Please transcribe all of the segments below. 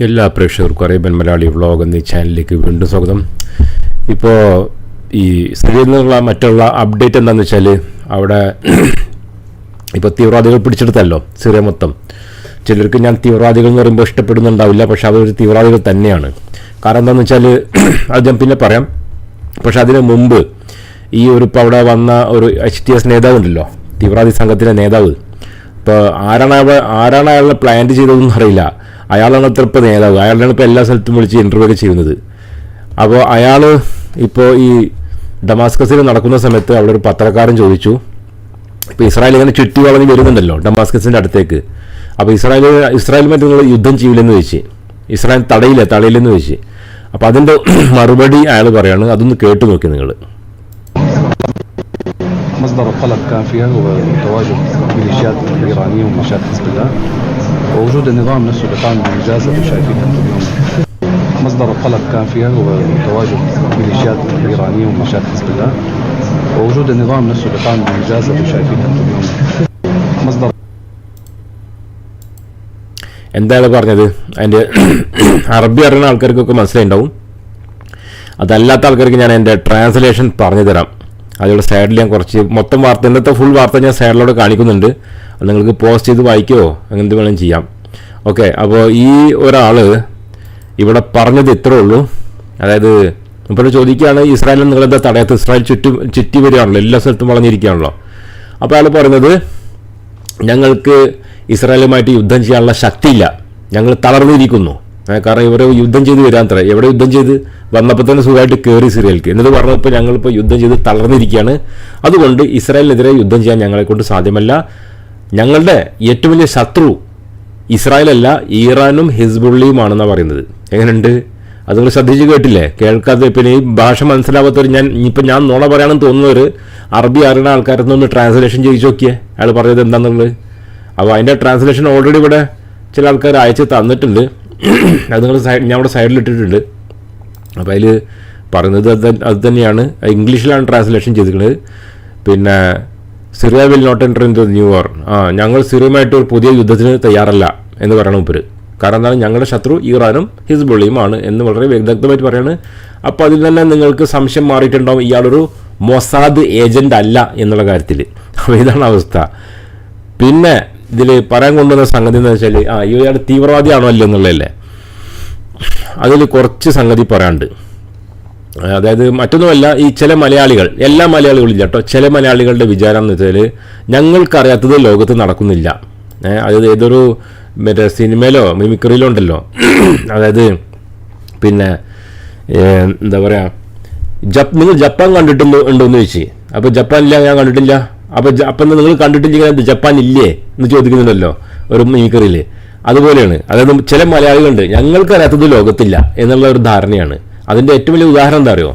എല്ലാ പ്രേക്ഷകർക്കും Arabian Malayali vlog എന്ന ചാനലിലേക്ക് വീണ്ടും സ്വാഗതം. ഇപ്പോൾ ഈ സിറിയയിൽ നിന്നുള്ള മറ്റുള്ള അപ്ഡേറ്റ് എന്താണെന്ന് വെച്ചാൽ അവിടെ ഇപ്പോൾ തീവ്രവാദികൾ പിടിച്ചെടുത്തല്ലോ സിറിയ മൊത്തം. ചിലർക്ക് ഞാൻ തീവ്രവാദികൾ എന്ന് പറയുമ്പോൾ ഇഷ്ടപ്പെടുന്നുണ്ടാവില്ല പക്ഷെ അതൊരു തീവ്രവാദികൾ തന്നെയാണ്. കാരണം എന്താണെന്ന് വെച്ചാൽ അത് ഞാൻ പിന്നെ പറയാം. പക്ഷെ അതിന് മുമ്പ് ഈ ഒരു ഇപ്പോൾ അവിടെ വന്ന ഒരു എച്ച് ടി എസ് നേതാവ് ഉണ്ടല്ലോ തീവ്രവാദി സംഘത്തിലെ നേതാവ്. ഇപ്പോൾ ആരാണ് ആരാണ് അയാളെ പ്ലാൻ ചെയ്തതെന്ന് അറിയില്ല. അയാളാണ് അത്ര ഇപ്പോൾ നേതാവ്. അയാളാണ് ഇപ്പോൾ എല്ലാ സ്ഥലത്തും വിളിച്ച് ഇന്റർവ്യൂ ഒക്കെ ചെയ്യുന്നത്. അപ്പോൾ അയാൾ ഇപ്പോൾ ഈ ഡമാസ്കസിൽ നടക്കുന്ന സമയത്ത് അവിടെ ഒരു പത്രക്കാരൻ ചോദിച്ചു. ഇപ്പോൾ ഇസ്രായേൽ ഇങ്ങനെ ചുറ്റി വളഞ്ഞ് വരുന്നുണ്ടല്ലോ ഡമാസ്കസിന്റെ അടുത്തേക്ക്. അപ്പോൾ ഇസ്രായേൽ ഇസ്രായേലുമായിട്ട് നിങ്ങൾ യുദ്ധം ചെയ്യില്ലെന്ന് വെച്ച് ഇസ്രായേൽ തടയില്ല തടയില്ലെന്ന് വെച്ച് അപ്പോൾ അതിന്റെ മറുപടി അയാൾ പറയാണ്. അതൊന്ന് കേട്ട് നോക്കി നിങ്ങൾ مصدر القلق كان فيها هو تواجد ميليشيات إيرانية وميليشيات حزب الله ووجود النظام نفسه اللي قام بإنجاز اللي شايفينه انتم اليوم مصدر القلق كان فيها هو تواجد ميليشيات إيرانية وميليشيات حزب الله ووجود النظام نفسه اللي قام بإنجاز اللي شايفينه انتم اليوم مصدر എന്താണ് പറഞ്ഞത് അതിൻ്റെ അറബി അറിയുന്ന ആൾക്കാർക്കൊക്കെ മനസ്സിലായിട്ടുണ്ടാവും അതല്ലാത്ത ആൾക്കാർക്ക് ഞാൻ എൻ്റെ ട്രാൻസ്ലേഷൻ പറഞ്ഞു തരാം അതിലുള്ള സൈഡിൽ ഞാൻ കുറച്ച് മൊത്തം വാർത്ത ഇന്നത്തെ ഫുൾ വാർത്ത ഞാൻ സൈഡിലൂടെ കാണിക്കുന്നുണ്ട്. അത് നിങ്ങൾക്ക് പോസ്റ്റ് ചെയ്ത് വായിക്കുമോ അങ്ങനത്തെ വേണം ചെയ്യാം. ഓക്കെ അപ്പോൾ ഈ ഒരാൾ ഇവിടെ പറഞ്ഞത് ഇത്രേ ഉള്ളൂ. അതായത് ഇപ്പോൾ ചോദിക്കുകയാണ് ഇസ്രായേലിൽ നിങ്ങളെന്താ തടയാത്ത ഇസ്രായേൽ ചുറ്റും ചുറ്റി വരികയാണല്ലോ എല്ലാ സ്ഥലത്തും വളഞ്ഞിരിക്കുകയാണല്ലോ. അപ്പോൾ അയാൾ പറയുന്നത് ഞങ്ങൾക്ക് ഇസ്രായേലുമായിട്ട് യുദ്ധം ചെയ്യാനുള്ള ശക്തിയില്ല. ഞങ്ങൾ തളർന്നിരിക്കുന്നു. കാരണം ഇവരെ യുദ്ധം ചെയ്ത് വരാൻ തറ എവിടെ യുദ്ധം ചെയ്ത്? വന്നപ്പോൾ തന്നെ സുഖമായിട്ട് കയറി ഇസ്രയേൽക്ക് എന്നിട്ട് പറഞ്ഞപ്പോൾ ഞങ്ങളിപ്പോൾ യുദ്ധം ചെയ്ത് തളർന്നിരിക്കുകയാണ്. അതുകൊണ്ട് ഇസ്രായേലിനെതിരെ യുദ്ധം ചെയ്യാൻ ഞങ്ങളെ കൊണ്ട് സാധ്യമല്ല. ഞങ്ങളുടെ ഏറ്റവും വലിയ ശത്രു ഇസ്രായേലല്ല ഇറാനും ഹിസ്ബുള്ളിയുമാണെന്നാണ് പറയുന്നത്. എങ്ങനെയുണ്ട്? അത് നിങ്ങൾ ശ്രദ്ധിച്ച് കേട്ടില്ലേ? കേൾക്കാതെ പിന്നെ ഈ ഭാഷ മനസ്സിലാവാത്തവർ ഞാൻ ഇപ്പം ഞാൻ നോണ പറയാണെന്ന് തോന്നുന്നവർ അറബി അറിയുന്ന ആൾക്കാരൊന്നും ഒന്ന് ട്രാൻസ്ലേഷൻ ചെയ്തു നോക്കിയേ. അയാൾ പറഞ്ഞത് എന്താണെന്നുള്ളത് അപ്പോൾ അതിന്റെ ട്രാൻസ്ലേഷൻ ഓൾറെഡി ഇവിടെ ചില ആൾക്കാർ അയച്ച് തന്നിട്ടുണ്ട്. അത് നിങ്ങൾ സൈഡ് ഞാൻ അവിടെ സൈഡിൽ ഇട്ടിട്ടുണ്ട് അപ്പോൾ അതിൽ പറയുന്നത് അത് അത് തന്നെയാണ്. ഇംഗ്ലീഷിലാണ് ട്രാൻസ്ലേഷൻ ചെയ്തിരിക്കുന്നത് പിന്നെ Syria will not enter in the new war ആ ഞങ്ങൾ സിറിയുമായിട്ട് ഒരു പുതിയ യുദ്ധത്തിന് തയ്യാറല്ല എന്ന് പറയണം ഉപ്പര്. കാരണം എന്താണ്? ഞങ്ങളുടെ ശത്രു ഇറാനും ഹിസ്ബുള്ളിയുമാണ് എന്ന് വളരെ വ്യക്തമായിട്ട് പറയാണ്. അപ്പോൾ അതിൽ തന്നെ നിങ്ങൾക്ക് സംശയം മാറിയിട്ടുണ്ടാവും ഇയാളൊരു മൊസാദ് ഏജന്റ് അല്ല എന്നുള്ള കാര്യത്തിൽ അപ്പോൾ ഇതാണ് അവസ്ഥ. പിന്നെ ഇതിൽ പറയാൻ കൊണ്ടുവന്ന സംഗതി എന്ന് വെച്ചാൽ ആ ഇയാൾ തീവ്രവാദിയാണോ അല്ലോ എന്നുള്ളതല്ലേ? അതിൽ കുറച്ച് സംഗതി പറയാണ്ട് അതായത് മറ്റൊന്നുമല്ല ഈ ചില മലയാളികൾ എല്ലാ മലയാളികളും കേട്ടോ. ചില മലയാളികളുടെ വിചാരം എന്ന് വെച്ചാൽ ഞങ്ങൾക്കറിയാത്തത് ലോകത്ത് നടക്കുന്നില്ല. അതായത് ഏതൊരു മറ്റേ സിനിമയിലോ മിമിക്രിയിലോ ഉണ്ടല്ലോ. അതായത് പിന്നെ എന്താ പറയുക ജപ്പ് നിങ്ങൾ ജപ്പാൻ കണ്ടിട്ടുണ്ടോ ഉണ്ടോ എന്ന് ചോദിച്ചു. അപ്പോൾ ജപ്പാനില്ല ഞാൻ കണ്ടിട്ടില്ല? അപ്പോൾ അപ്പം നിങ്ങൾ കണ്ടിട്ടില്ലെങ്കിൽ ജപ്പാൻ ഇല്ലേ എന്ന് ചോദിക്കുന്നുണ്ടല്ലോ ഒരു മീക്കറിൽ അതുപോലെയാണ്. അതായത് ചില മലയാളികളുണ്ട് ഞങ്ങൾക്കറിയാത്തത് ലോകത്തില്ല എന്നുള്ള ഒരു ധാരണയാണ്. അതിന്റെ ഏറ്റവും വലിയ ഉദാഹരണം എന്താ അറിയോ?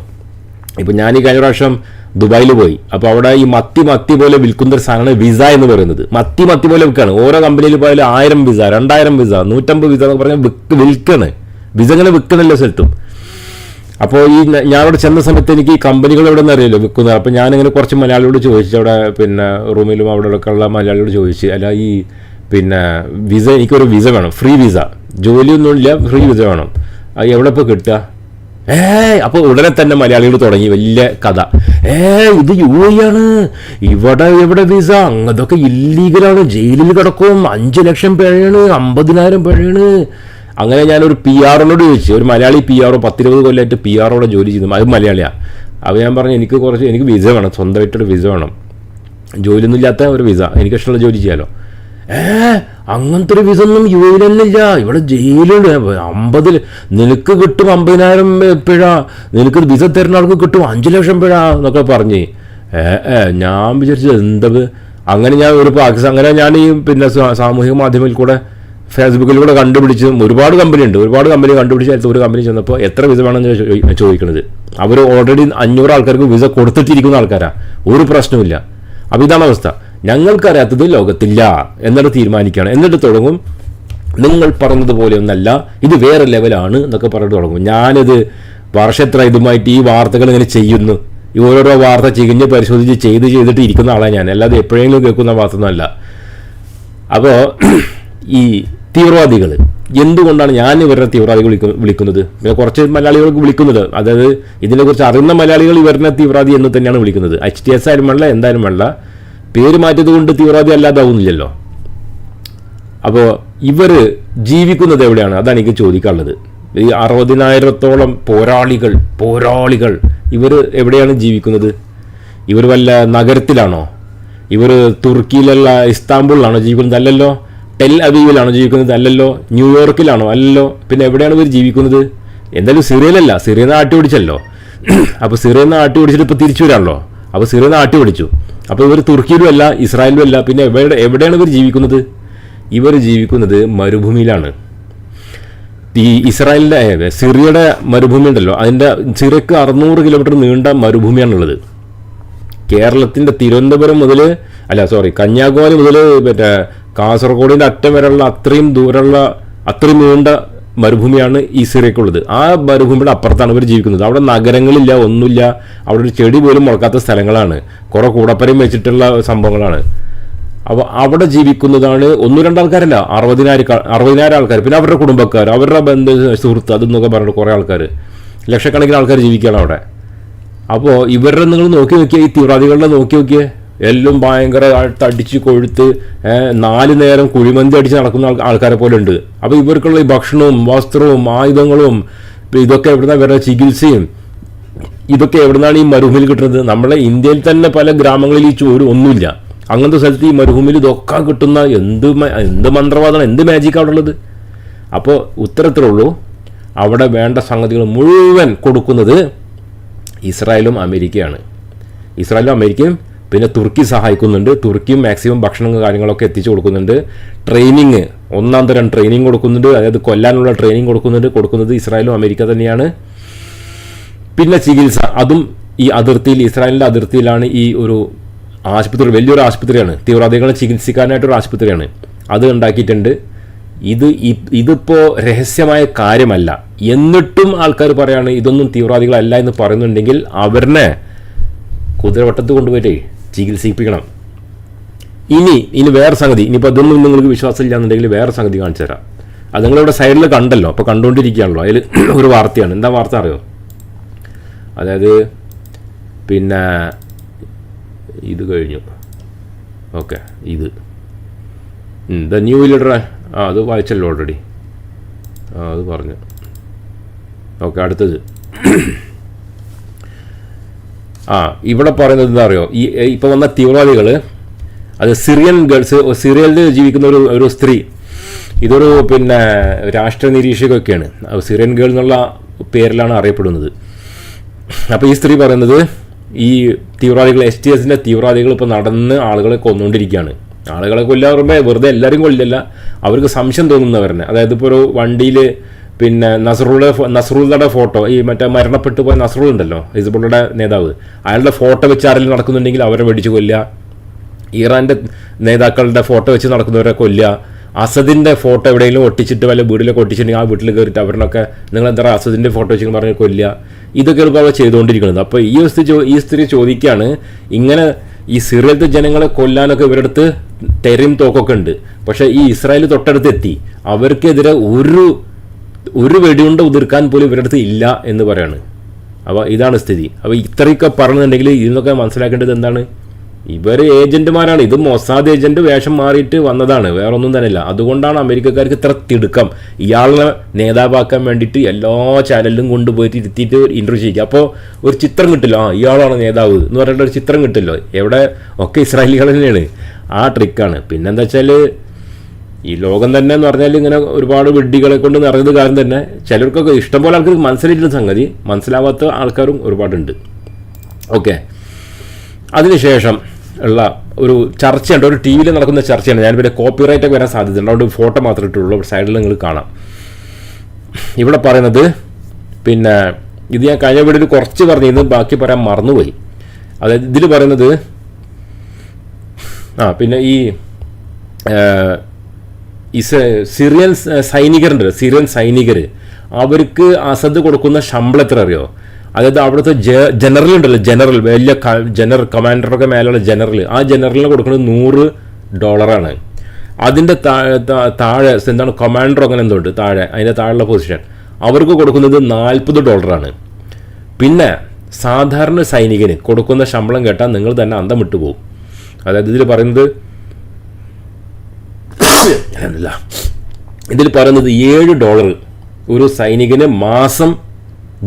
ഇപ്പം ഞാൻ ഈ കഴിഞ്ഞ പ്രാവശ്യം ദുബായിൽ പോയി. അപ്പോൾ അവിടെ ഈ മത്തി മത്തി പോലെ വിൽക്കുന്ന ഒരു സാധനമാണ് വിസ എന്ന് പറയുന്നത്. മത്തി മത്തി പോലെ വിൽക്കുകയാണ് ഓരോ കമ്പനിയിൽ പോയാലും ആയിരം വിസ രണ്ടായിരം വിസ നൂറ്റമ്പത് വിസ എന്ന് പറഞ്ഞാൽ വിൽക്ക് വിൽക്കാണ്. വിസ ഇങ്ങനെ വിൽക്കണല്ലോ സ്ഥലത്തും. അപ്പോൾ ഈ ഞാൻ അവിടെ ചെന്ന സമയത്ത് എനിക്ക് ഈ കമ്പനികൾ എവിടെ നിന്ന് അറിയില്ല വിൽക്കുന്നത് അപ്പോൾ ഞാനിങ്ങനെ കുറച്ച് മലയാളിയോട് ചോദിച്ചു അവിടെ പിന്നെ റൂമിലും അവിടെ ഉള്ള മലയാളിയോട് ചോദിച്ചു അല്ല ഈ പിന്നെ വിസ എനിക്കൊരു വിസ വേണം. Free visa. ജോലിയൊന്നുമില്ല ഫ്രീ വിസ വേണം. അത് എവിടെ ഇപ്പോൾ കിട്ടുക? ഏ അപ്പോൾ ഉടനെ തന്നെ മലയാളികൾ തുടങ്ങി. വലിയ കഥ. ഏ ഇത് യു എ ആണ്. ഇവിടെ എവിടെ വിസ? അങ്ങതൊക്കെ ഇല്ലീഗലാണ് ജയിലിൽ കിടക്കും. അഞ്ച് ലക്ഷം പിഴയാണ് അമ്പതിനായിരം പിഴയാണ്. അങ്ങനെ ഞാനൊരു പി ആറിനോട് ചോദിച്ചു. ഒരു മലയാളി പി ആറോ പത്തിരുപത് കൊല്ലമായിട്ട് പി ആറോടെ ജോലി ചെയ്തു അത് മലയാളിയാണ് അപ്പോൾ ഞാൻ പറഞ്ഞു എനിക്ക് കുറച്ച് എനിക്ക് വിസ വേണം. സ്വന്തമായിട്ടൊരു വിസ വേണം. ജോലിയൊന്നും ഇല്ലാത്ത ഒരു വിസ. എനിക്കിഷ്ടമുള്ള ജോലി ചെയ്യാലോ. ഏ? അങ്ങനത്തെ ഒരു വിസ ഒന്നും യു എയിലൊന്നുമില്ല ഇവിടെ ജയിലുണ്ട്. അമ്പതിൽ നിനക്ക് കിട്ടും അമ്പതിനായിരം പിഴ. നിനക്ക് വിസ തരുന്ന ആൾക്ക് കിട്ടും അഞ്ച് ലക്ഷം പിഴ എന്നൊക്കെ പറഞ്ഞ്. ഏ ഞാൻ വിചാരിച്ചത് എന്താ ഇത്? അങ്ങനെ ഞാൻ ഒരു പാകിസ്ഥാൻ അങ്ങനെ ഞാൻ ഈ പിന്നെ സാമൂഹിക മാധ്യമത്തിൽ കൂടെ ഫേസ്ബുക്കിലൂടെ കണ്ടുപിടിച്ച് ഒരുപാട് കമ്പനി ഉണ്ട് ഒരുപാട് കമ്പനി കണ്ടുപിടിച്ച് ഒരു കമ്പനി ചെന്നപ്പോൾ എത്ര വിസ വേണമെന്ന് ചോദിക്കുന്നത് അവർ ഓൾറെഡി അഞ്ഞൂറ് ആൾക്കാർക്ക് വിസ കൊടുത്തിട്ടിരിക്കുന്ന ആൾക്കാരാണ് ഒരു പ്രശ്നവുമില്ല അപ്പോൾ ഇതാണ് അവസ്ഥ. ഞങ്ങൾക്കറിയാത്തത് ലോകത്തില്ല എന്നിട്ട് തീരുമാനിക്കുകയാണ്. എന്നിട്ട് തുടങ്ങും. നിങ്ങൾ പറഞ്ഞതുപോലെയൊന്നല്ല ഇത് വേറെ ലെവലാണ് എന്നൊക്കെ പറഞ്ഞിട്ട് തുടങ്ങും. ഞാനിത് വർഷത്ര ഇതുമായിട്ട് ഈ വാർത്തകൾ ഇങ്ങനെ ചെയ്യുന്നു. ഈ ഓരോരോ വാർത്ത ചികിഞ്ഞ് പരിശോധിച്ച് ചെയ്ത് ചെയ്തിട്ട് ഇരിക്കുന്ന ആളാണ് ഞാൻ. അല്ലാതെ എപ്പോഴെങ്കിലും കേൾക്കുന്ന വാർത്ത അപ്പോൾ ഈ തീവ്രവാദികൾ. എന്തുകൊണ്ടാണ് ഞാൻ ഇവരുടെ തീവ്രവാദികൾ വിളിക്കുന്നത്? പിന്നെ കുറച്ച് മലയാളികൾക്ക് വിളിക്കുന്നത്. അതായത് ഇതിനെക്കുറിച്ച് അറിയുന്ന മലയാളികൾ ഇവരുടെ തീവ്രവാദി എന്ന് തന്നെയാണ് വിളിക്കുന്നത്. എച്ച് ടി എസ് ആയാലും വേണ്ട എന്തായാലും വേണ്ട. പേര് മാറ്റിയത് കൊണ്ട് തീവ്രവാദി അല്ലാതാവുന്നില്ലല്ലോ. അപ്പോൾ ഇവർ ജീവിക്കുന്നത് എവിടെയാണ്? അതാണ് എനിക്ക് ചോദിക്കാനുള്ളത്. ഈ അറുപതിനായിരത്തോളം പോരാളികൾ പോരാളികൾ ഇവർ എവിടെയാണ് ജീവിക്കുന്നത്? ഇവർ വല്ല നഗരത്തിലാണോ? ഇവർ തുർക്കിയിലുള്ള ഇസ്താംബുളിലാണോ ജീവിക്കുന്നത് അല്ലല്ലോ ടെൽ അവീവിലാണോ ജീവിക്കുന്നത് അല്ലല്ലോ? ന്യൂയോർക്കിലാണോ അല്ലല്ലോ? പിന്നെ എവിടെയാണ് ഇവർ ജീവിക്കുന്നത്? എന്തായാലും സിറിയയിലല്ല. സിറിയയിൽ നിന്ന് ആട്ടി പിടിച്ചല്ലോ. അപ്പോൾ സിറിയയിൽ നിന്ന് ആട്ടി പിടിച്ചിട്ട് ഇപ്പോൾ തിരിച്ചു വരാണല്ലോ. അപ്പോൾ സിറിയയിൽ നിന്ന് ആട്ടി പിടിച്ചു. അപ്പോൾ ഇവർ തുർക്കിയിലും അല്ല ഇസ്രായേലിലും അല്ല പിന്നെ എവിടെ എവിടെയാണ് ഇവർ ജീവിക്കുന്നത്? ഇവർ ജീവിക്കുന്നത് മരുഭൂമിയിലാണ്. ഈ ഇസ്രായേലിന്റെ സിറിയയുടെ മരുഭൂമി ഉണ്ടല്ലോ. അതിന്റെ സിറിയക്ക് അറുന്നൂറ് കിലോമീറ്റർ നീണ്ട മരുഭൂമിയാണുള്ളത്. കേരളത്തിന്റെ തിരുവനന്തപുരം മുതൽ അല്ല സോറി കന്യാകുമാരി മുതൽ മറ്റേ കാസർഗോഡിന്റെ അറ്റം വരെയുള്ള അത്രയും ദൂരമുള്ള അത്രയും നീണ്ട മരുഭൂമിയാണ് ഈ സിറിയക്കുള്ളത്. ആ മരുഭൂമിയുടെ അപ്പുറത്താണ് ഇവർ ജീവിക്കുന്നത്. അവിടെ നഗരങ്ങളില്ല ഒന്നുമില്ല. അവിടെ ഒരു ചെടി പോലും മുളക്കാത്ത സ്ഥലങ്ങളാണ്. കുറേ കൂടപ്പരയും വെച്ചിട്ടുള്ള സംഭവങ്ങളാണ്. അപ്പോൾ അവിടെ ജീവിക്കുന്നതാണ് ഒന്നും രണ്ടാൾക്കാരല്ല അറുപതിനായിരം അറുപതിനായിരം ആൾക്കാർ പിന്നെ അവരുടെ കുടുംബക്കാർ അവരുടെ ബന്ധു സുഹൃത്ത് അതെന്നൊക്കെ പറഞ്ഞിട്ട് കുറേ ആൾക്കാർ ലക്ഷക്കണക്കിന് ആൾക്കാർ ജീവിക്കുകയാണ് അവിടെ. അപ്പോൾ ഇവരുടെ നിങ്ങൾ നോക്കി നോക്കിയാൽ ഈ തീവ്രവാദികളുടെ നോക്കി നോക്കിയേ? എല്ലാം ഭയങ്കര അടിച്ച് കൊഴുത്ത് നാല് നേരം കുഴിമന്തി അടിച്ച് നടക്കുന്ന ആൾക്കാരെ പോലെ ഉണ്ട് അപ്പോൾ ഇവർക്കുള്ള ഈ ഭക്ഷണവും വസ്ത്രവും ആയുധങ്ങളും ഇതൊക്കെ എവിടുന്ന വരുന്ന ചികിത്സയും. ഇതൊക്കെ എവിടുന്നാണ് ഈ മരുഭൂമിയിൽ കിട്ടുന്നത്? നമ്മളെ ഇന്ത്യയിൽ തന്നെ പല ഗ്രാമങ്ങളിൽ ഈ ചോര് ഒന്നുമില്ല. അങ്ങനത്തെ സ്ഥലത്ത് ഈ മരുഭൂമിയിൽ ഇതൊക്കെ കിട്ടുന്ന എന്ത് എന്ത് മന്ത്രവാദമാണ്? എന്ത് മാജിക് അവിടെ ഉള്ളത്? അപ്പോൾ ഉത്തരത്തിലുള്ളൂ അവിടെ വേണ്ട സംഗതികൾ മുഴുവൻ കൊടുക്കുന്നത് ഇസ്രായേലും അമേരിക്കയാണ്. ഇസ്രായേലും അമേരിക്കയും പിന്നെ തുർക്കി സഹായിക്കുന്നുണ്ട്. തുർക്കിയും മാക്സിമം ഭക്ഷണം കാര്യങ്ങളൊക്കെ എത്തിച്ചു കൊടുക്കുന്നുണ്ട്. ട്രെയിനിങ് ഒന്നാം തരം ട്രെയിനിങ് കൊടുക്കുന്നുണ്ട്. അതായത് കൊല്ലാനുള്ള ട്രെയിനിങ് കൊടുക്കുന്നുണ്ട്. കൊടുക്കുന്നത് ഇസ്രായേലും അമേരിക്ക തന്നെയാണ്. പിന്നെ ചികിത്സ. അതും ഈ അതിർത്തിയിൽ ഇസ്രായേലിന്റെ അതിർത്തിയിലാണ് ഈ ഒരു ആശുപത്രി വലിയൊരു ആശുപത്രിയാണ്. തീവ്രവാദികളെ ചികിത്സിക്കാനായിട്ടൊരു ആശുപത്രിയാണ്. അത് ഉണ്ടാക്കിയിട്ടുണ്ട്. ഇത് ഇതിപ്പോൾ ഇതിപ്പോ രഹസ്യമായ കാര്യമല്ല. എന്നിട്ടും ആൾക്കാർ പറയാണ് ഇതൊന്നും തീവ്രവാദികളല്ല എന്ന് പറയുന്നുണ്ടെങ്കിൽ അവരെ കുതിരവട്ടത്ത് കൊണ്ടുപോയിട്ടേ ചികിത്സിപ്പിക്കണം. ഇനി ഇനി വേറെ സംഗതി. ഇനിയിപ്പോൾ അതൊന്നും നിങ്ങൾക്ക് വിശ്വാസമില്ല എന്നുണ്ടെങ്കിൽ വേറെ സംഗതി കാണിച്ചു തരാം. അത് നിങ്ങളിവിടെ സൈഡിൽ കണ്ടല്ലോ. അപ്പോൾ കണ്ടുകൊണ്ടിരിക്കുകയാണല്ലോ. അതിൽ ഒരു വാർത്തയാണ്. എന്താ വാർത്ത അറിയോ? അതായത് പിന്നെ ഇത് കഴിഞ്ഞു. ഓക്കെ ഇത്. ദ ന്യൂ ലീഡർ ആ അത് വായിച്ചല്ലോ ഓൾറെഡി ആ അത് പറഞ്ഞു. ഓക്കെ അടുത്തത്. ആ ഇവിടെ പറയുന്നത് എന്താ അറിയോ ഈ ഇപ്പോൾ വന്ന തീവ്രവാദികൾ അത് സിറിയൻ ഗേൾസ് സിറിയയിൽ ജീവിക്കുന്ന ഒരു ഒരു സ്ത്രീ. ഇതൊരു പിന്നെ രാഷ്ട്ര നിരീക്ഷകമൊക്കെയാണ് സിറിയൻ ഗേൾ എന്നുള്ള പേരിലാണ് അറിയപ്പെടുന്നത്. അപ്പോൾ ഈ സ്ത്രീ പറയുന്നത് ഈ തീവ്രവാദികൾ എസ് ടി എസിന്റെ തീവ്രവാദികൾ ഇപ്പോൾ നടന്ന് ആളുകളെ കൊന്നുകൊണ്ടിരിക്കുകയാണ് ആളുകളെ കൊല്ലാറുമ്പോൾ വെറുതെ എല്ലാവരും കൊല്ലില്ല. അവർക്ക് സംശയം തോന്നുന്നവരനെ അതായത് ഇപ്പോൾ ഒരു വണ്ടിയിൽ പിന്നെ നസറുള്ള നസറുള്ളയുടെ ഫോട്ടോ ഈ മറ്റേ മരണപ്പെട്ടു പോയ നസറുൾ ഉണ്ടല്ലോ ഹിസ്ബുള്ളയുടെ നേതാവ്. അയാളുടെ ഫോട്ടോ വെച്ച് ആരെങ്കിലും നടക്കുന്നുണ്ടെങ്കിൽ അവരെ മേടിച്ച് കൊല്ലുക. ഇറാന്റെ നേതാക്കളുടെ ഫോട്ടോ വെച്ച് നടക്കുന്നവരെ കൊല്ലുക. അസദിന്റെ ഫോട്ടോ എവിടെയെങ്കിലും ഒട്ടിച്ചിട്ട് വല്ല വീട്ടിലൊക്കെ ഒട്ടിച്ചിട്ടുണ്ടെങ്കിൽ ആ വീട്ടിൽ കയറിയിട്ട് അവരിനൊക്കെ നിങ്ങൾ എന്താ അസദിന്റെ ഫോട്ടോ വെച്ച് പറഞ്ഞ് കൊല്ലുക. ഇതൊക്കെ ഇപ്പോൾ അവർ ചെയ്തുകൊണ്ടിരിക്കുന്നത്. അപ്പോൾ ഈ സ്ത്രീ ഈ സ്ത്രീ ചോദിക്കുകയാണ് ഇങ്ങനെ ഈ സിറിയത്തെ ജനങ്ങളെ കൊല്ലാനൊക്കെ ഇവരടുത്ത് തെരയും തോക്കൊക്കെ ഉണ്ട്. പക്ഷേ ഈ ഇസ്രായേൽ തൊട്ടടുത്ത് എത്തി അവർക്കെതിരെ ഒരു ഒരു വെടിയുണ്ട ഉതിർക്കാൻ പോലും ഇവരുടെ അടുത്ത് ഇല്ല എന്ന് പറയാണ്. അപ്പോൾ ഇതാണ് സ്ഥിതി. അപ്പോൾ ഇത്രയൊക്കെ പറഞ്ഞിട്ടുണ്ടെങ്കിൽ ഇതിനൊക്കെ മനസ്സിലാക്കേണ്ടത് എന്താണ്? ഇവർ ഏജന്റുമാരാണ്. ഇത് മൊസാദ് ഏജന്റ് വേഷം മാറിയിട്ട് വന്നതാണ്. വേറെ ഒന്നും ഇല്ല അതുകൊണ്ടാണ് അമേരിക്കക്കാർക്ക് ഇത്ര തിടുക്കം. ഇയാളെ നേതാവാക്കാൻ വേണ്ടിയിട്ട് എല്ലാ ചാനലിലും കൊണ്ടുപോയിട്ട് ഇരുത്തിയിട്ട് ഇന്റർവ്യൂ ചെയ്യുക അപ്പോൾ ഒരു ചിത്രം കിട്ടില്ല. ആ ഇയാളാണ് നേതാവ് എന്ന് പറഞ്ഞിട്ട് ഒരു ചിത്രം കിട്ടില്ലോ. എവിടെ? ഒക്കെ ഇസ്രായേലികൾ തന്നെയാണ്. ആ ട്രിക്കാണ് പിന്നെന്താ വെച്ചാൽ ഈ ലോകം തന്നെ എന്ന് പറഞ്ഞാൽ ഇങ്ങനെ ഒരുപാട് വിഡ്ഡികളെ കൊണ്ട് നിറഞ്ഞത് കാരണം തന്നെ ചിലർക്കൊക്കെ ഇഷ്ടംപോലെ ആൾക്കാർക്ക് മനസ്സിലായിട്ടുള്ള സംഗതി മനസ്സിലാവാത്ത ആൾക്കാരും ഒരുപാടുണ്ട്. ഓക്കെ. അതിനുശേഷം ഉള്ള ഒരു ചർച്ചയുണ്ട്. ഒരു ടി വിയിൽ നടക്കുന്ന ചർച്ചയാണ്. ഞാൻ പിന്നെ കോപ്പിറൈറ്റ് ഒക്കെ വരാൻ സാധ്യതയുണ്ട്. അതുകൊണ്ട് ഫോട്ടോ മാത്രമേ ഇട്ടുള്ളൂ. സൈഡിൽ നിങ്ങൾ കാണാം. ഇവിടെ പറയുന്നത് പിന്നെ ഇത് ഞാൻ കഴിഞ്ഞ വീഡിയോയിൽ കുറച്ച് പറഞ്ഞിരുന്നു ബാക്കി പറയാൻ മറന്നുപോയി. അതായത് ഇതിൽ പറയുന്നത് ആ പിന്നെ ഈ ഇസ് സിറിയൻ സൈനികരുണ്ട് സിറിയൻ സൈനികർ അവർക്ക് അസദ് കൊടുക്കുന്ന ശമ്പളം എത്ര അറിയോ? അതായത് അവിടുത്തെ ജനറൽ ഉണ്ടല്ലോ ജനറൽ വലിയ ജനറൽ കമാൻഡറൊക്കെ മേലെയുള്ള ജനറൽ. ആ ജനറലിന് കൊടുക്കുന്നത് നൂറ് ഡോളറാണ്. അതിന്റെ താഴെ എന്താണ് കമാൻഡർ അങ്ങനെ എന്തോ ഉണ്ട് താഴെ അതിന്റെ താഴെയുള്ള പൊസിഷൻ. അവർക്ക് കൊടുക്കുന്നത് നാൽപ്പത് ഡോളറാണ്. പിന്നെ സാധാരണ സൈനികന് കൊടുക്കുന്ന ശമ്പളം കേട്ടാൽ നിങ്ങൾ തന്നെ അന്തം വിട്ടുപോകും. അതായത് ഇതിൽ പറയുന്നത് അൽഹംദുലില്ലാ. ഇതിൽ പറയുന്നത് ഏഴ് ഡോളർ. ഒരു സൈനികന് മാസം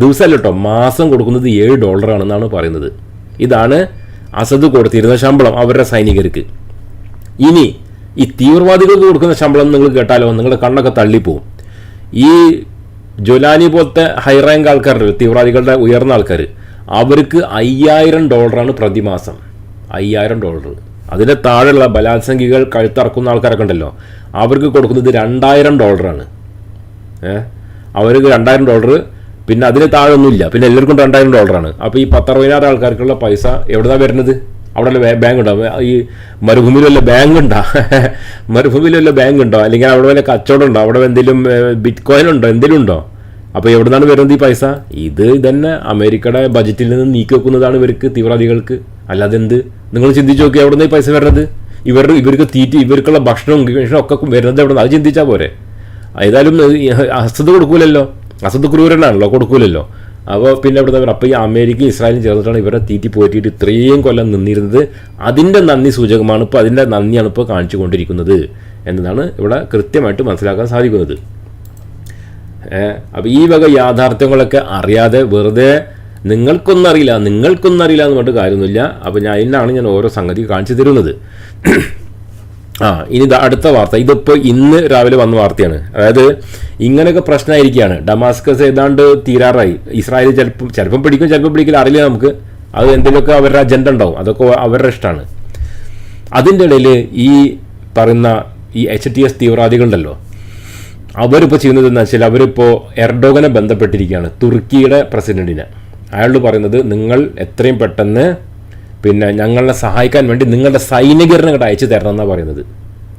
ദിവസമല്ല കേട്ടോ മാസം കൊടുക്കുന്നത് ഏഴ് ഡോളറാണെന്നാണ് പറയുന്നത്. ഇതാണ് അസദ് കൊടുത്തിരുന്ന ശമ്പളം അവരുടെ സൈനികർക്ക്. ഇനി ഈ തീവ്രവാദികൾക്ക് കൊടുക്കുന്ന ശമ്പളം നിങ്ങൾ കേട്ടാലോ? നിങ്ങളുടെ കണ്ണൊക്കെ തള്ളിപ്പോവും. ഈ ജൊലാനി പോലത്തെ ഹൈ റാങ്ക് ആൾക്കാർ തീവ്രവാദികളുടെ ഉയർന്ന ആൾക്കാർ അവർക്ക് അയ്യായിരം ഡോളറാണ് പ്രതിമാസം. അയ്യായിരം ഡോളർ. അതിന്റെ താഴെയുള്ള ബലാത്സംഗികൾ കഴുത്തറക്കുന്ന ആൾക്കാരൊക്കെ ഉണ്ടല്ലോ. അവർക്ക് കൊടുക്കുന്നത് രണ്ടായിരം ഡോളറാണ്. ഏഹ് അവർക്ക് രണ്ടായിരം ഡോളർ പിന്നെ അതിന് താഴെ ഒന്നുമില്ല പിന്നെ എല്ലാവർക്കും രണ്ടായിരം ഡോളറാണ്. അപ്പോൾ ഈ പത്തറുപതിനായിരം ആൾക്കാർക്കുള്ള പൈസ എവിടുന്നാണ് വരുന്നത്? അവിടെ ബാങ്ക് ഉണ്ടോ? ഈ മരുഭൂമിയിൽ വല്ല ബാങ്ക് ഉണ്ടോ? മരുഭൂമിയിൽ വല്ല ബാങ്ക് ഉണ്ടോ? അല്ലെങ്കിൽ അവിടെ വല്ല കച്ചവടം ഉണ്ടോ? അവിടെ എന്തെങ്കിലും ബിറ്റ് കോയിൻ ഉണ്ടോ? എന്തെങ്കിലും ഉണ്ടോ? അപ്പോൾ നിന്നാണ് വരുന്നത് ഈ പൈസ? ഇത് തന്നെ അമേരിക്കയുടെ ബജറ്റിൽ നിന്ന് നീക്കി വെക്കുന്നതാണ് ഇവർക്ക് തീവ്രവാദികൾക്ക്. അല്ലാതെ എന്ത് നിങ്ങൾ ചിന്തിച്ച് നോക്കി എവിടെ നിന്ന് പൈസ വരുന്നത്? ഇവർ ഇവർക്ക് തീറ്റി ഇവർക്കുള്ള ഭക്ഷണവും ഭക്ഷണവും ഒക്കെ വരുന്നത് എവിടെ നിന്ന് അത് ചിന്തിച്ചാൽ പോരെ. ഏതായാലും അസത് കൊടുക്കൂലല്ലോ. അസത് ക്രൂരനാണല്ലോ കൊടുക്കൂലല്ലോ. അപ്പോൾ പിന്നെ ഇവിടെ അപ്പോൾ ഈ അമേരിക്കയും ഇസ്രായേലും ചേർന്നിട്ടാണ് ഇവരെ തീറ്റി പോറ്റിയിട്ട് ഇത്രയും കൊല്ലം നിന്നിരുന്നത്. അതിന്റെ നന്ദി സൂചകമാണ് ഇപ്പോൾ അതിന്റെ നന്ദിയാണ് ഇപ്പോൾ കാണിച്ചു കൊണ്ടിരിക്കുന്നത് എന്നതാണ് ഇവിടെ കൃത്യമായിട്ട് മനസ്സിലാക്കാൻ സാധിക്കുന്നത്. അപ്പോൾ ഈ വക യാഥാർത്ഥ്യങ്ങളൊക്കെ അറിയാതെ വെറുതെ നിങ്ങൾക്കൊന്നും അറിയില്ല നിങ്ങൾക്കൊന്നും അറിയില്ല എന്ന് പറഞ്ഞിട്ട് കാര്യമൊന്നുമില്ല. അപ്പോൾ ഞാൻ അതിനാണ് ഞാൻ ഓരോ സംഗതി കാണിച്ചു തരുന്നത്. ആ ഇനി അടുത്ത വാർത്ത. ഇതിപ്പോൾ ഇന്ന് രാവിലെ വന്ന വാർത്തയാണ്. അതായത് ഇങ്ങനെയൊക്കെ പ്രശ്നമായിരിക്കുകയാണ്. ഡമാസ്കസ് ഏതാണ്ട് തീരാറായി. ഇസ്രായേൽ ചിലപ്പം ചിലപ്പം പിടിക്കും ചിലപ്പം പിടിക്കില്ല. അറിയില്ല നമുക്ക്. അത് എന്തെങ്കിലുമൊക്കെ അവരുടെ അജണ്ട ഉണ്ടാവും? അതൊക്കെ അവരുടെ ഇഷ്ടമാണ്. അതിന്റെ ഇടയിൽ ഈ പറയുന്ന ഈ എച്ച് ടി എസ് തീവ്രവാദികളുണ്ടല്ലോ. അവരിപ്പോൾ ചെയ്യുന്നത് എന്താ വെച്ചാൽ അവരിപ്പോൾ എർഡോഗനെ ബന്ധപ്പെട്ടിരിക്കുകയാണ്. തുർക്കിയുടെ പ്രസിഡന്റിനെ. അയാൾ പറയുന്നത് നിങ്ങൾ എത്രയും പെട്ടെന്ന് പിന്നെ ഞങ്ങളെ സഹായിക്കാൻ വേണ്ടി നിങ്ങളുടെ സൈനികരനെ ഇങ്ങോട്ട് അയച്ചു തരണം എന്നാണ് പറയുന്നത്.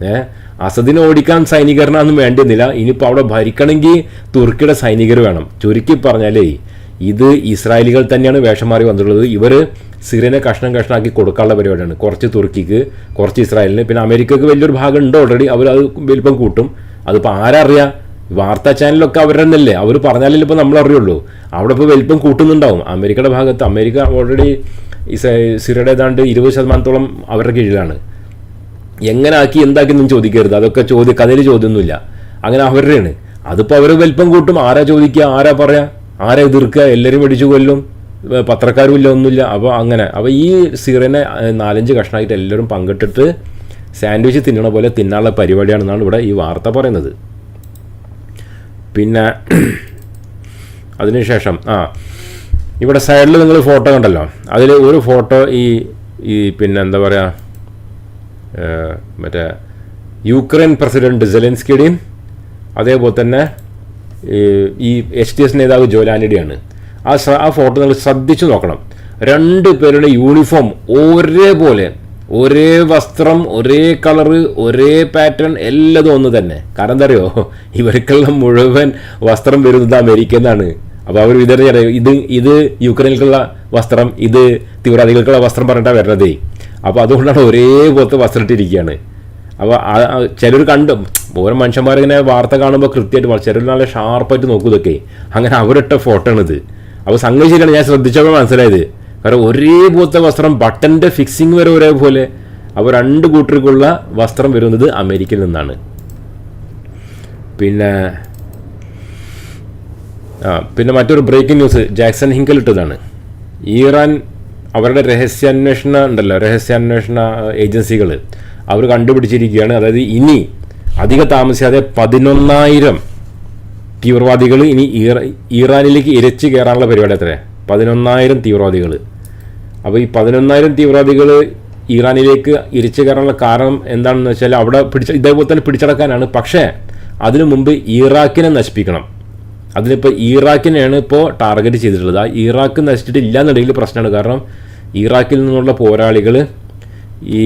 ഏഹ് അസദിനെ ഓടിക്കാൻ സൈനികരനൊന്നും വേണ്ടിയിരുന്നില്ല ഇനിയിപ്പോൾ അവിടെ ഭരിക്കണമെങ്കിൽ തുർക്കിയുടെ സൈനികർ വേണം. ചുരുക്കി പറഞ്ഞാലേ ഇത് ഇസ്രായേലികൾ തന്നെയാണ് വേഷം മാറി വന്നിട്ടുള്ളത്. ഇവർ സിറിയനെ കഷ്ണം കഷ്ണമാക്കി കൊടുക്കാനുള്ള പരിപാടിയാണ്. കുറച്ച് തുർക്കിക്ക് കുറച്ച് ഇസ്രായേലിന്. പിന്നെ അമേരിക്കക്ക് വലിയൊരു ഭാഗം ഉണ്ട് ഓൾറെഡി അവർ അത് വലിപ്പം കൂട്ടും. അതിപ്പോൾ ആരറിയാം? വാർത്താ ചാനലൊക്കെ അവരുടെ അവർ പറഞ്ഞാലല്ലേ ഇപ്പോൾ നമ്മൾ അറിയുള്ളൂ അവിടെ ഇപ്പോൾ വലിപ്പം കൂട്ടുന്നുണ്ടാവും. അമേരിക്കയുടെ ഭാഗത്ത് അമേരിക്ക ഓൾറെഡി സിറിയയുടെ ഏതാണ്ട് ഇരുപത് ശതമാനത്തോളം അവരുടെ കീഴിലാണ്. എങ്ങനെ ആക്കി എന്താക്കി എന്നും ചോദിക്കരുത്. അതൊക്കെ ചോദ്യം കഥയിൽ ചോദ്യമൊന്നുമില്ല. അങ്ങനെ അവരുടെയാണ്. അതിപ്പോൾ അവർ വലിപ്പം കൂട്ടും. ആരാ ചോദിക്കുക? ആരാ പറയാ? ആരാ എതിർക്കുക? എല്ലാവരും മേടിച്ചു കൊല്ലും. പത്രക്കാരും ഇല്ല ഒന്നുമില്ല. അപ്പോൾ അങ്ങനെ. അപ്പോൾ ഈ സിറിയനെ നാലഞ്ച് കഷ്ണമായിട്ട് എല്ലാവരും പങ്കിട്ടിട്ട് സാൻഡ്വിച്ച് തിന്നണ പോലെ തിന്നാനുള്ള പരിപാടിയാണെന്നാണ് ഇവിടെ ഈ വാർത്ത പറയുന്നത്. പിന്നെ അതിനുശേഷം ആ ഇവിടെ സൈഡിൽ നിങ്ങൾ ഫോട്ടോ കണ്ടല്ലോ. അതിൽ ഒരു ഫോട്ടോ ഈ ഈ പിന്നെ എന്താ പറയുക മറ്റേ യുക്രൈൻ പ്രസിഡന്റ് സെലൻസ്കിയുടെയും അതേപോലെ തന്നെ ഈ- എച്ച് ടി എസ് നേതാവ് ജോലാനിയുടെയാണ് ആ ആ ഫോട്ടോ നിങ്ങൾ ശ്രദ്ധിച്ചു നോക്കണം. രണ്ട് പേരുടെ യൂണിഫോം ഒരേപോലെ ഒരേ വസ്ത്രം ഒരേ കളറ് ഒരേ പാറ്റേൺ എല്ലാതും ഒന്ന് തന്നെ. കാരണം എന്താ അറിയോ ഇവർക്കെല്ലാം മുഴുവൻ വസ്ത്രം വരുന്നത് അമേരിക്ക എന്നാണ് അപ്പോൾ അവർ വിതരണം ഇത് ഇത് യുക്രൈനിലേക്കുള്ള വസ്ത്രം ഇത് തീവ്രവാദികൾക്കുള്ള വസ്ത്രം പറഞ്ഞിട്ടാണ് വരുന്നതേ അപ്പോൾ അതുകൊണ്ടാണ് ഒരേ പോലത്തെ വസ്ത്രം ഇട്ടിരിക്കുകയാണ്. അപ്പോൾ ചിലർ കണ്ടും ഓരോ മനുഷ്യന്മാരിങ്ങനെ വാർത്ത കാണുമ്പോൾ കൃത്യമായിട്ട് ചിലർ നല്ല ഷാർപ്പായിട്ട് നോക്കും ഇതൊക്കെ. അങ്ങനെ അവരിട്ട ഫോട്ടോ ആണിത്. അപ്പോൾ സംഗതി ഞാൻ ശ്രദ്ധിച്ചപ്പോൾ മനസ്സിലായത്. കാരണം ഒരേപോലത്തെ വസ്ത്രം ബട്ടന്റെ ഫിക്സിങ് വരെ ഒരേപോലെ. അപ്പോൾ രണ്ട് കൂട്ടർക്കുള്ള വസ്ത്രം വരുന്നത് അമേരിക്കയിൽ നിന്നാണ്. പിന്നെ ആ പിന്നെ മറ്റൊരു ബ്രേക്കിംഗ് ന്യൂസ് ജാക്സൺ ഹിങ്കൽ ഇട്ടതാണ്. ഇറാൻ അവരുടെ രഹസ്യാന്വേഷണ ഉണ്ടല്ലോ രഹസ്യാന്വേഷണ ഏജൻസികൾ അവർ കണ്ടുപിടിച്ചിരിക്കുകയാണ്. അതായത് ഇനി അധിക താമസിയാതെ പതിനൊന്നായിരം തീവ്രവാദികൾ ഇനി ഇറാനിലേക്ക് ഇരച്ചു കയറാനുള്ള പരിപാടി അത്രേ പതിനൊന്നായിരം തീവ്രവാദികൾ അപ്പോൾ ഈ പതിനൊന്നായിരം തീവ്രവാദികൾ ഇറാനിലേക്ക് ഇരിച്ചു കയറാനുള്ള കാരണം എന്താണെന്ന് വെച്ചാൽ അവിടെ പിടിച്ച ഇതേപോലെ തന്നെ പിടിച്ചടക്കാനാണ്. പക്ഷേ അതിനു മുമ്പ് ഇറാഖിനെ നശിപ്പിക്കണം. അതിനിപ്പോൾ ഇറാഖിനെയാണ് ഇപ്പോൾ ടാർഗറ്റ് ചെയ്തിട്ടുള്ളത്. ആ ഇറാഖ് നശിച്ചിട്ടില്ല എന്നുണ്ടെങ്കിൽ പ്രശ്നമാണ്. കാരണം ഇറാഖിൽ നിന്നുള്ള പോരാളികൾ ഈ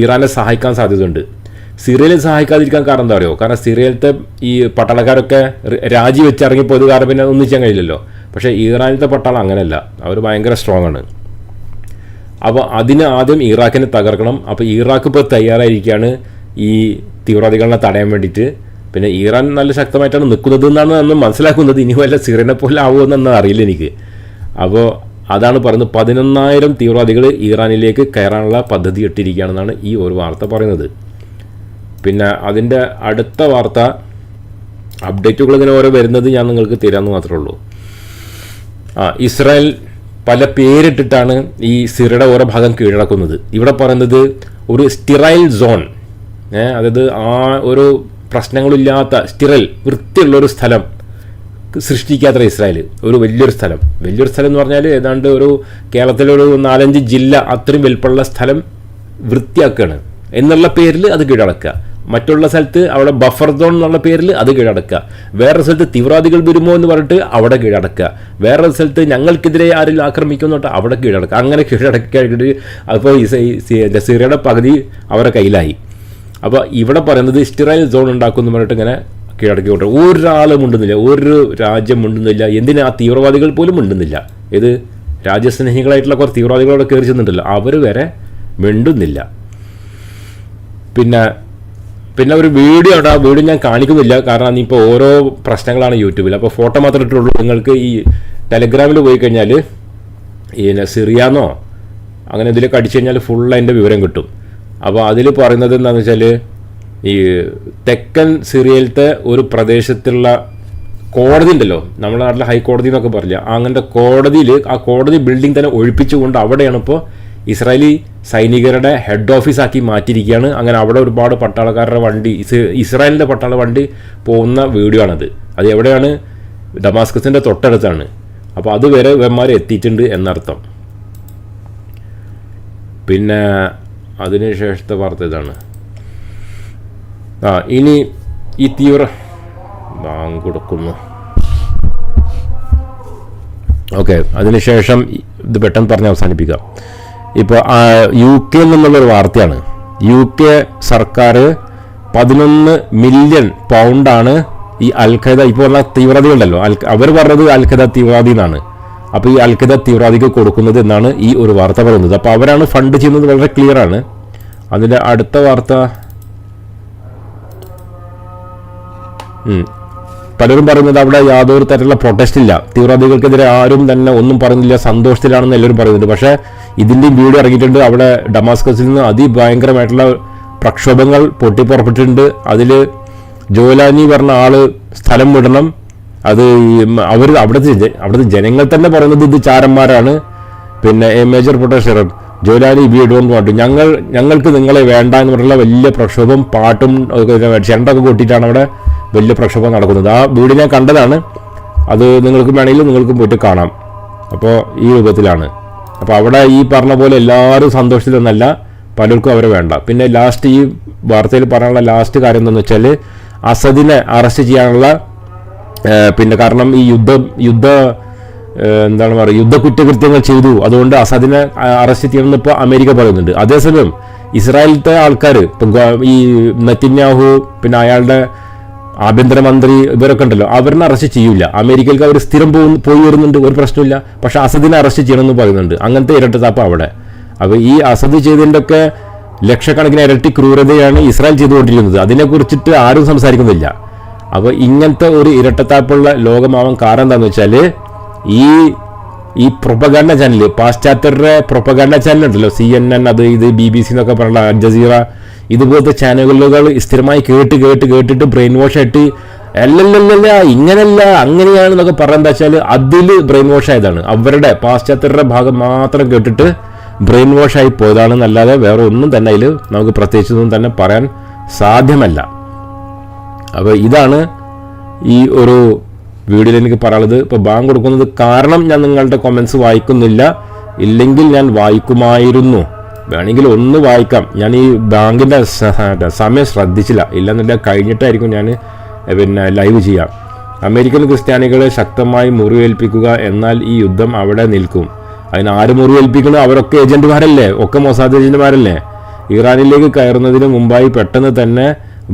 ഇറാനെ സഹായിക്കാൻ സാധ്യതയുണ്ട്. സിറിയയിൽ സഹായിക്കാതിരിക്കാൻ കാരണം എന്താ പറയുക കാരണം സിറിയയിലത്തെ ഈ പട്ടാളക്കാരൊക്കെ രാജി വെച്ചിറങ്ങിപ്പോയത് കാരണം പിന്നെ ഒന്നും കഴിയില്ലല്ലോ. പക്ഷേ ഇറാനിലത്തെ പട്ടാളം അങ്ങനെയല്ല. അവർ ഭയങ്കര സ്ട്രോങ് ആണ്. അപ്പോൾ അതിന് ആദ്യം ഇറാഖിനെ തകർക്കണം. അപ്പോൾ ഇറാഖ് ഇപ്പോൾ തയ്യാറായിരിക്കുകയാണ് ഈ തീവ്രവാദികളെ തടയാൻ വേണ്ടിയിട്ട്. പിന്നെ ഇറാൻ നല്ല ശക്തമായിട്ടാണ് നിൽക്കുന്നത് എന്നാണ് അന്ന് മനസ്സിലാക്കുന്നത്. ഇനി വല്ല സിറിനെ പോലെ ആവുമെന്ന് അറിയില്ല എനിക്ക്. അപ്പോൾ അതാണ് പറയുന്നത് പതിനൊന്നായിരം തീവ്രവാദികൾ ഇറാനിലേക്ക് കയറാനുള്ള പദ്ധതി ഇട്ടിരിക്കുകയാണെന്നാണ് ഈ ഒരു വാർത്ത പറയുന്നത്. പിന്നെ അതിന്റെ അടുത്ത വാർത്ത അപ്ഡേറ്റുകൾ ഇങ്ങനെ ഓരോ വരുന്നത് ഞാൻ നിങ്ങൾക്ക് തരാമെന്ന് മാത്രമേ ഉള്ളൂ. ആ ഇസ്രായേൽ പല പേരിട്ടിട്ടാണ് ഈ സിറയുടെ ഓരോ ഭാഗം കീഴടക്കുന്നത്. ഇവിടെ പറയുന്നത് ഒരു സ്റ്റിറൈൽ സോൺ അതായത് ആ ഒരു പ്രശ്നങ്ങളില്ലാത്ത സ്റ്റിറൽ വൃത്തിയുള്ള ഒരു സ്ഥലം സൃഷ്ടിക്കാത്ത ഇസ്രായേൽ ഒരു വലിയൊരു സ്ഥലം. വലിയൊരു സ്ഥലം എന്ന് പറഞ്ഞാൽ ഏതാണ്ട് ഒരു കേരളത്തിലെ ഒരു നാലഞ്ച് ജില്ല അത്രയും വലിപ്പമുള്ള സ്ഥലം വൃത്തിയാക്കുകയാണ് എന്നുള്ള പേരിൽ അത് കീഴടക്കുക. മറ്റുള്ള സ്ഥലത്ത് അവിടെ ബഫർ സോൺ എന്നുള്ള പേരിൽ അത് കീഴടക്കുക. വേറൊരു സ്ഥലത്ത് തീവ്രവാദികൾ വരുമോ എന്ന് പറഞ്ഞിട്ട് അവിടെ കീഴടക്കുക. വേറൊരു സ്ഥലത്ത് ഞങ്ങൾക്കെതിരെ ആരെങ്കിലും ആക്രമിക്കുമെന്ന് പറഞ്ഞിട്ട് അവിടെ കീഴടക്കുക. അങ്ങനെ കീഴടക്കിയിട്ട് അപ്പോൾ സിറിയയുടെ പകുതി അവരുടെ കയ്യിലായി. അപ്പോൾ ഇവിടെ പറയുന്നത് ഇസ്റ്റിറൈൽ സോൺ ഉണ്ടാക്കുമെന്ന് പറഞ്ഞിട്ട് ഇങ്ങനെ കീഴടക്കി കൊണ്ടു ഒരാളും ഉണ്ടെന്നില്ല. ഒരു രാജ്യം ഉണ്ടെന്നില്ല. എന്തിനാ തീവ്രവാദികൾ പോലും ഉണ്ടെന്നില്ല? ഇത് രാജ്യസ്നേഹികളായിട്ടുള്ള കുറച്ച് തീവ്രവാദികളോട് കയറി ചെന്നിട്ടുണ്ടല്ലോ അവർ വരെ മിണ്ടുന്നില്ല. പിന്നെ പിന്നെ ഒരു വീഡിയോ ഉണ്ട്. ആ വീഡിയോ ഞാൻ കാണിക്കുന്നില്ല. കാരണം ഇപ്പോൾ ഓരോ പ്രശ്നങ്ങളാണ് യൂട്യൂബിൽ. അപ്പോൾ ഫോട്ടോ മാത്രമേ ഇട്ടുള്ളൂ. നിങ്ങൾക്ക് ഈ ടെലഗ്രാമിൽ പോയി കഴിഞ്ഞാൽ ഈ സിറിയാന്നോ അങ്ങനെ ഇതിലൊക്കെ അടിച്ചു കഴിഞ്ഞാൽ ഫുൾ അതിന്റെ വിവരം കിട്ടും. അപ്പോൾ അതിൽ പറയുന്നത് എന്താണെന്ന് വെച്ചാൽ ഈ തെക്കൻ സിറിയയിലത്തെ ഒരു പ്രദേശത്തുള്ള കോടതി ഉണ്ടല്ലോ. നമ്മുടെ നാട്ടിലെ ഹൈക്കോടതി എന്നൊക്കെ പറഞ്ഞില്ല? അങ്ങനത്തെ കോടതിയിൽ ആ കോടതി ബിൽഡിംഗ് തന്നെ ഒഴിപ്പിച്ചുകൊണ്ട് അവിടെയാണ് ഇപ്പോൾ ഇസ്രായേലി സൈനികരുടെ ഹെഡ് ഓഫീസാക്കി മാറ്റിയിരിക്കുകയാണ്. അങ്ങനെ അവിടെ ഒരുപാട് പട്ടാളക്കാരുടെ വണ്ടി ഇസ്- ഇസ്രായേലിന്റെ പട്ടാള വണ്ടി പോകുന്ന വീഡിയോ ആണത്. അത് എവിടെയാണ്? ഡമാസ്കസിന്റെ തൊട്ടടുത്താണ്. അപ്പോൾ അതുവരെ ഇവന്മാർ എത്തിയിട്ടുണ്ട് എന്നർത്ഥം. പിന്നെ അതിന് ശേഷത്തെ വാർത്ത ഇതാണ്. ആ ഇനി ഈ തീവ്ര കൊടുക്കുന്നു. ഓക്കെ അതിനുശേഷം ഇത് പെട്ടെന്ന് പറഞ്ഞ് അവസാനിപ്പിക്കാം. ഇപ്പോൾ യു കെയിൽ നിന്നുള്ളൊരു വാർത്തയാണ്. യു കെ സർക്കാർ പതിനൊന്ന് മില്യൺ പൗണ്ടാണ് ഈ അൽഖൈദ ഇപ്പോൾ പറഞ്ഞ തീവ്രവാദികളുണ്ടല്ലോ അൽ അവർ പറഞ്ഞത് അൽഖൈദ തീവ്രവാദി എന്നാണ്. അപ്പോൾ ഈ അൽഖൈദ തീവ്രവാദിക്ക് കൊടുക്കുന്നത് എന്നാണ് ഈ ഒരു വാർത്ത പറയുന്നത്. അപ്പോൾ അവരാണ് ഫണ്ട് ചെയ്യുന്നത് വളരെ ക്ലിയർ ആണ്. അതിന്റെ അടുത്ത വാർത്ത. പലരും പറയുന്നത് അവിടെ യാതൊരു തരത്തിലുള്ള പ്രൊട്ടസ്റ്റ് ഇല്ല. തീവ്രവാദികൾക്കെതിരെ ആരും തന്നെ ഒന്നും പറയുന്നില്ല. സന്തോഷത്തിലാണെന്ന് എല്ലാവരും പറയുന്നുണ്ട്. പക്ഷേ ഇതിന്റെയും വീഡിയോ ഇറങ്ങിയിട്ടുണ്ട്. അവിടെ ഡമാസ്കസിൽ നിന്ന് അതിഭയങ്കരമായിട്ടുള്ള പ്രക്ഷോഭങ്ങൾ പൊട്ടിപ്പുറപ്പെട്ടിട്ടുണ്ട്. അതിൽ ജോലാനി പറഞ്ഞ ആൾ സ്ഥലം വിടണം. അത് അവർ അവിടുത്തെ അവിടുത്തെ ജനങ്ങൾ തന്നെ പറയുന്നത് ഇത് ചാരന്മാരാണ്. പിന്നെ a major protester Jolani we don't ഞങ്ങൾ ഞങ്ങൾക്ക് നിങ്ങളെ വേണ്ട എന്ന് പറഞ്ഞുള്ള വലിയ പ്രക്ഷോഭം പാട്ടും ചെണ്ടൊക്കെ കൊട്ടിയിട്ടാണ് അവിടെ വലിയ പ്രക്ഷോഭം നടക്കുന്നത്. ആ വീട് ഞാൻ കണ്ടതാണ്. അത് നിങ്ങൾക്ക് വേണമെങ്കിൽ നിങ്ങൾക്ക് പോയിട്ട് കാണാം. അപ്പോൾ ഈ രൂപത്തിലാണ്. അപ്പോൾ അവിടെ ഈ പറഞ്ഞ പോലെ എല്ലാവരും സന്തോഷത്തിലൊന്നല്ല പലർക്കും അവരെ വേണ്ട. പിന്നെ ലാസ്റ്റ് ഈ വാർത്തയിൽ പറയാനുള്ള ലാസ്റ്റ് കാര്യം എന്താണെന്ന് വെച്ചാൽ അസദിനെ അറസ്റ്റ് ചെയ്യാനുള്ള പിന്നെ കാരണം ഈ യുദ്ധ യുദ്ധ എന്താണ് പറയുക യുദ്ധ കുറ്റകൃത്യങ്ങൾ ചെയ്തു. അതുകൊണ്ട് അസദിനെ അറസ്റ്റ് ചെയ്യണമെന്ന് ഇപ്പോൾ അമേരിക്ക പറയുന്നുണ്ട്. അതേസമയം ഇസ്രായേലത്തെ ആൾക്കാർ ഇപ്പം ഈ നത്തിന്യാഹു പിന്നെ അയാളുടെ ആഭ്യന്തരമന്ത്രി ഇവരൊക്കെ ഉണ്ടല്ലോ അവരിനെ അറസ്റ്റ് ചെയ്യില്ല അമേരിക്കയിലേക്ക് അവർ സ്ഥിരം പോകും പോയി വരുന്നുണ്ട് ഒരു പ്രശ്നമില്ല പക്ഷെ അസദിനെ അറസ്റ്റ് ചെയ്യണമെന്ന് പറയുന്നുണ്ട്. അങ്ങനത്തെ ഇരട്ടത്താപ്പം അവിടെ. അപ്പോൾ ഈ അസദ് ചെയ്തതിന്റെയൊക്കെ ലക്ഷക്കണക്കിന് ഇരട്ടി ക്രൂരതയാണ് ഇസ്രായേൽ ചെയ്തുകൊണ്ടിരിക്കുന്നത്. അതിനെക്കുറിച്ചിട്ട് ആരും സംസാരിക്കുന്നില്ല. അപ്പോൾ ഇങ്ങനത്തെ ഒരു ഇരട്ടത്താപ്പുള്ള ലോകമാവാൻ കാരണം എന്താണെന്ന് വെച്ചാൽ ഈ ഈ പ്രൊപ്പഗാൻഡ ചാനൽ പാശ്ചാത്യരുടെ പ്രൊപ്പഗാൻഡ ചാനൽ ഉണ്ടല്ലോ സി എൻ എൻ അത് ഇത് ബി ബി സി എന്നൊക്കെ പറഞ്ഞ അൽ ജസീറ ഇതുപോലത്തെ ചാനലുകൾ സ്ഥിരമായി കേട്ട് കേട്ട് കേട്ടിട്ട് ബ്രെയിൻ വാഷ് ആയിട്ട് അല്ലല്ലല്ല ഇങ്ങനല്ല അങ്ങനെയാണ് എന്നൊക്കെ പറയാൻ എന്താ വെച്ചാൽ അതിൽ ബ്രെയിൻ വാഷ് ആയതാണ്. അവരുടെ പാശ്ചാത്യരുടെ ഭാഗം മാത്രം കേട്ടിട്ട് ബ്രെയിൻ വാഷ് ആയി പോയതാണ് പോയതാണെന്നല്ലാതെ വേറെ ഒന്നും തന്നെ അതിൽ നമുക്ക് പ്രത്യേകിച്ചൊന്നും തന്നെ പറയാൻ സാധ്യമല്ല. അപ്പോൾ ഇതാണ് ഈ ഒരു വീഡിയോയിൽ എനിക്ക് പറയാനുള്ളത്. ഇപ്പോൾ ബാങ്ക് കൊടുക്കുന്നത് കാരണം ഞാൻ നിങ്ങളുടെ കമൻസ് വായിക്കുന്നില്ല. ഇല്ലെങ്കിൽ ഞാൻ വായിക്കുമായിരുന്നു. വേണമെങ്കിൽ ഒന്ന് വായിക്കാം. ഞാൻ ഈ ബാങ്കിന്റെ സമയം ശ്രദ്ധിച്ചില്ല. ഇല്ലെന്നുണ്ടെങ്കിൽ കഴിഞ്ഞിട്ടായിരിക്കും ഞാൻ പിന്നെ ലൈവ് ചെയ്യാം. അമേരിക്കൻ ക്രിസ്ത്യാനികളെ ശക്തമായി മുറിവേൽപ്പിക്കുക എന്നാൽ ഈ യുദ്ധം അവിടെ നിൽക്കും. അതിന് ആര് മുറിവേൽപ്പിക്കണോ? അവരൊക്കെ ഏജന്റുമാരല്ലേ? ഒക്കെ മൊസാദ് ഏജന്റുമാരല്ലേ? ഇറാനിലേക്ക് കയറുന്നതിന് മുമ്പായി പെട്ടെന്ന് തന്നെ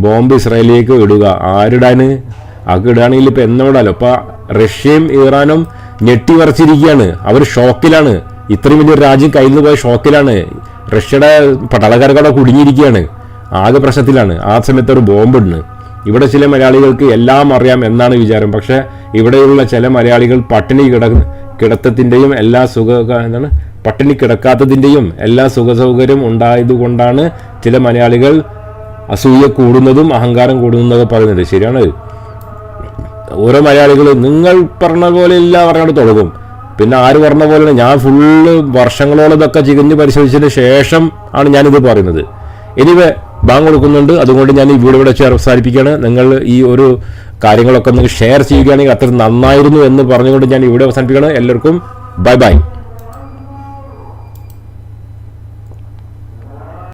ബോംബ് ഇസ്രായേലിലേക്ക് ഇടുക. ആരിടാന് ആക്ക് ഇടുകയാണെങ്കിൽ ഇപ്പം എന്നോടാലോ അപ്പം റഷ്യയും ഇറാനും ഞെട്ടി വരച്ചിരിക്കുകയാണ് അവർ ഷോക്കിലാണ്. ഇത്രയും വലിയൊരു രാജ്യം കയ്യിൽ നിന്ന് പോയ ഷോക്കിലാണ്. റഷ്യയുടെ പട്ടാളക്കാരൊക്കെ കുടുങ്ങിയിരിക്കുകയാണ്. ആകെ പ്രശ്നത്തിലാണ്. ആ സമയത്ത് ഒരു ബോംബിടുന്നു ഇവിടെ ചില മലയാളികൾക്ക് എല്ലാം അറിയാം എന്നാണ് വിചാരം. പക്ഷേ ഇവിടെയുള്ള ചില മലയാളികൾ പട്ടിണി കിട കിടത്തത്തിന്റെയും എല്ലാ സുഖ എന്താണ്? പട്ടിണി കിടക്കാത്തതിന്റെയും എല്ലാ സുഖ സൗകര്യം ഉണ്ടായതുകൊണ്ടാണ് ചില മലയാളികൾ അസൂയ കൂടുന്നതും അഹങ്കാരം കൂടുന്നതൊക്കെ പറയുന്നത്. ശരിയാണ്. ഓരോ മലയാളികൾ നിങ്ങൾ പറഞ്ഞ പോലെ എല്ലാം പറഞ്ഞുകൊണ്ട് തുടങ്ങും. പിന്നെ ആര് പറഞ്ഞ പോലെ ഞാൻ ഫുള്ള് വർഷങ്ങളോളം ഇതൊക്കെ ചികഞ്ഞ് പരിശോധിച്ചതിന് ശേഷം ആണ് ഞാനിത് പറയുന്നത്. എനിവേ ബാങ്ക് കൊടുക്കുന്നുണ്ട്. അതുകൊണ്ട് ഞാൻ ഈ വീഡിയോ ഇവിടെ അവസാനിപ്പിക്കുകയാണ്. നിങ്ങൾ ഈ ഒരു കാര്യങ്ങളൊക്കെ നിങ്ങൾ ഷെയർ ചെയ്യുകയാണെങ്കിൽ അത്ര നന്നായിരുന്നു എന്ന് പറഞ്ഞുകൊണ്ട് ഞാൻ ഇവിടെ അവസാനിപ്പിക്കുകയാണ്. എല്ലാവർക്കും ബൈ ബൈ